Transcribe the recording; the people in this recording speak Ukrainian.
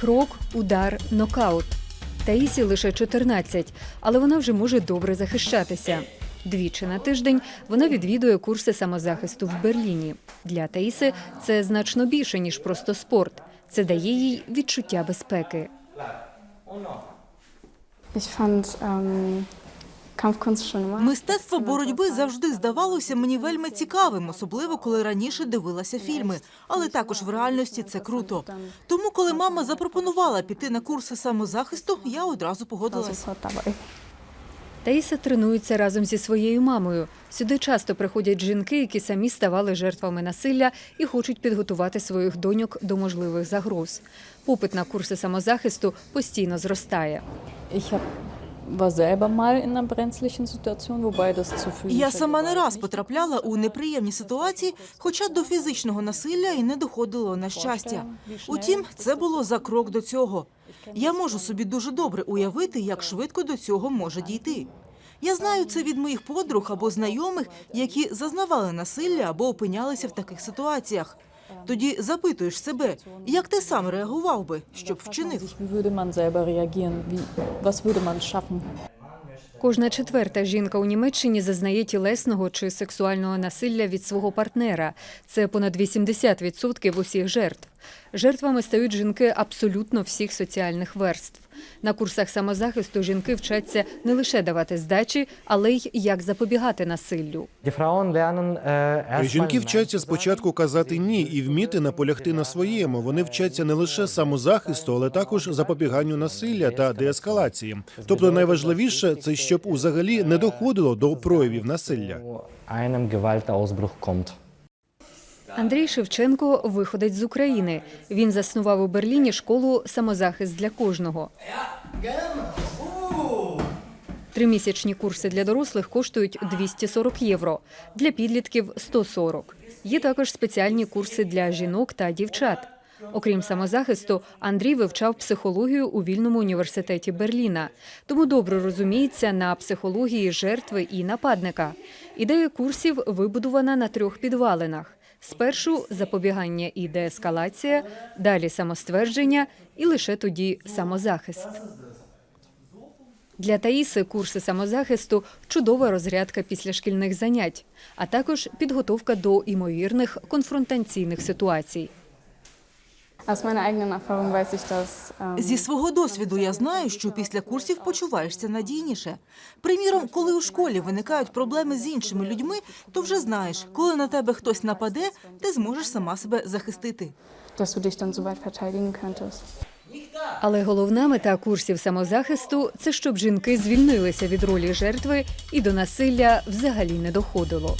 крок, удар, нокаут. Таїсі лише 14, але вона вже може добре захищатися. Двічі на тиждень вона відвідує курси самозахисту в Берліні. Для Таїси це значно більше ніж просто спорт. Це дає їй відчуття безпеки. Мистецтво боротьби завжди здавалося мені вельми цікавим, особливо коли раніше дивилася фільми. Але також в реальності це круто. Тому, коли мама запропонувала піти на курси самозахисту, я одразу war погодилась. Таїса тренується разом зі своєю мамою. Сюди часто приходять жінки, які самі ставали жертвами насилля і хочуть підготувати своїх доньок до можливих загроз. Попит на курси самозахисту постійно зростає. Я сама не раз потрапляла у неприємні ситуації, хоча до фізичного насилля і не доходило на щастя. Утім, це було за крок до цього. Я можу собі дуже добре уявити, як швидко до цього може дійти. Я знаю це від моїх подруг або знайомих, які зазнавали насилля або опинялися в таких ситуаціях. Тоді запитуєш себе, як ти сам реагував би, щоб вчинив. Кожна четверта жінка у Німеччині зазнає тілесного чи сексуального насилля від свого партнера. Це понад 80% усіх жертв. Жертвами стають жінки абсолютно всіх соціальних верств. На курсах самозахисту жінки вчаться не лише давати здачі, але й як запобігати насиллю. Äh, erst Жінки вчаться спочатку казати ні і вміти наполягти на своєму. Вони вчаться не лише самозахисту, але також запобіганню насилля та деескалації. Тобто найважливіше це щоб узагалі не доходило до проявів насилля. Андрій Шевченко виходить з України. Він заснував у Берліні школу самозахист для кожного. Тримісячні курси для дорослих коштують 240 євро, для підлітків 140. Є також спеціальні курси для жінок та дівчат. Окрім самозахисту, Андрій вивчав психологію у вільному університеті Берліна, тому добре розуміється на психології жертви і нападника. Ідея курсів вибудована на трьох підвалинах: спершу запобігання і деескалація, далі самоствердження і лише тоді самозахист. Для Таїси курси самозахисту чудова розрядка після шкільних занять, а також підготовка до імовірних конфронтаційних ситуацій. Зі свого досвіду я знаю, що після курсів почуваєшся надійніше. Приміром, коли у школі виникають проблеми з іншими людьми, то вже знаєш, коли на тебе хтось нападе, ти зможеш сама себе захистити. Але головна мета курсів самозахисту це щоб жінки звільнилися від ролі жертви і до насилля взагалі не доходило.